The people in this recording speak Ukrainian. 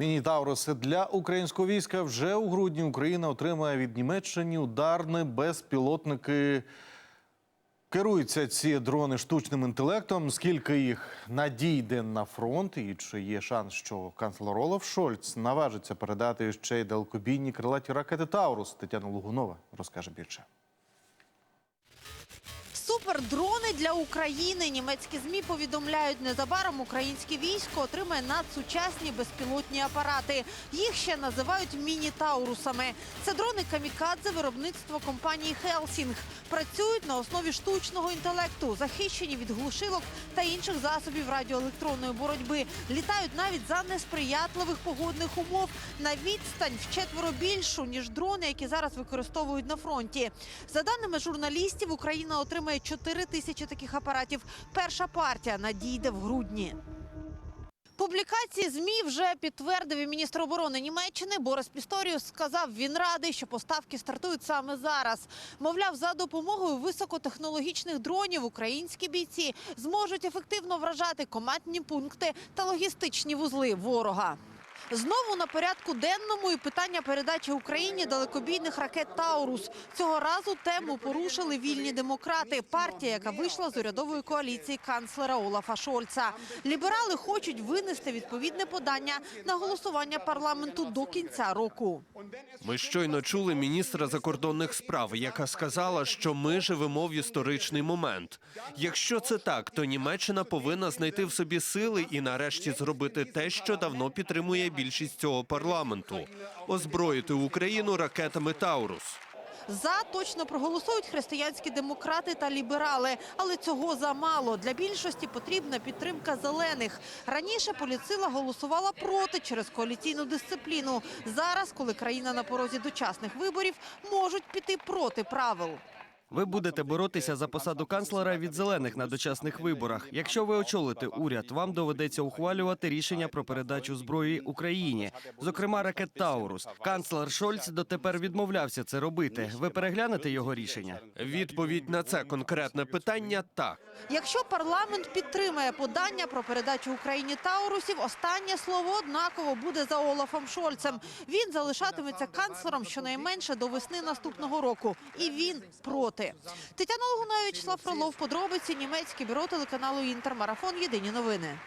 Міні-Тауруси для українського війська вже у грудні Україна отримає від Німеччини ударні безпілотники. Керуються ці дрони штучним інтелектом. Скільки їх надійде на фронт, і чи є шанс, що канцлер Олаф Шольц наважиться передати ще й далекобійні крилаті ракети Таурус? Тетяна Лугунова розкаже більше. Супердрони для України. Німецькі змі повідомляють, незабаром українське військо отримає надсучасні безпілотні апарати. Їх ще називають міні-таурусами. Це дрони камікадзе виробництва компанії Хелсінг. Працюють на основі штучного інтелекту, захищені від глушилок та інших засобів радіоелектронної боротьби. Літають навіть за несприятливих погодних умов на відстань вчетверо більшу ніж дрони, які зараз використовують на фронті. За даними журналістів, Україна отримає 4 тисячі таких апаратів. Перша партія надійде в грудні. Публікації змі вже підтвердив і міністр оборони Німеччини Борис Пісторіус. Сказав, він радий, що поставки стартують саме зараз. Мовляв, за допомогою високотехнологічних дронів українські бійці зможуть ефективно вражати командні пункти та логістичні вузли ворога. Знову на порядку денному і питання передачі Україні далекобійних ракет Таурус. Цього разу тему порушили вільні демократи, партія, яка вийшла з урядової коаліції канцлера Олафа Шольца. Ліберали хочуть винести відповідне подання на голосування парламенту до кінця року. Ми щойно чули міністра закордонних справ, яка сказала, що ми живемо в історичний момент. Якщо це так, то Німеччина повинна знайти в собі сили і нарешті зробити те, що давно підтримує більшість цього парламенту озброїти Україну ракетами Таурус. За точно проголосують християнські демократи та ліберали, але цього замало. Для більшості потрібна підтримка зелених. Раніше поліцила голосувала проти через коаліційну дисципліну. Зараз, коли країна на порозі дочасних виборів, можуть піти проти правил. Ви будете боротися за посаду канцлера від зелених на дочасних виборах. Якщо ви очолите уряд, вам доведеться ухвалювати рішення про передачу зброї Україні, зокрема ракет Таурус. Канцлер Шольц дотепер відмовлявся це робити. Ви переглянете його рішення? Відповідь на це конкретне питання так. Якщо парламент підтримає подання про передачу Україні Таурусів, останнє слово однаково буде за Олафом Шольцем. Він залишатиметься канцлером щонайменше до весни наступного року, і він проти. Тетяна Логуна, Вячеслав Фролов, подробиці німецьке бюро телеканалу Інтермарафон. Єдині новини.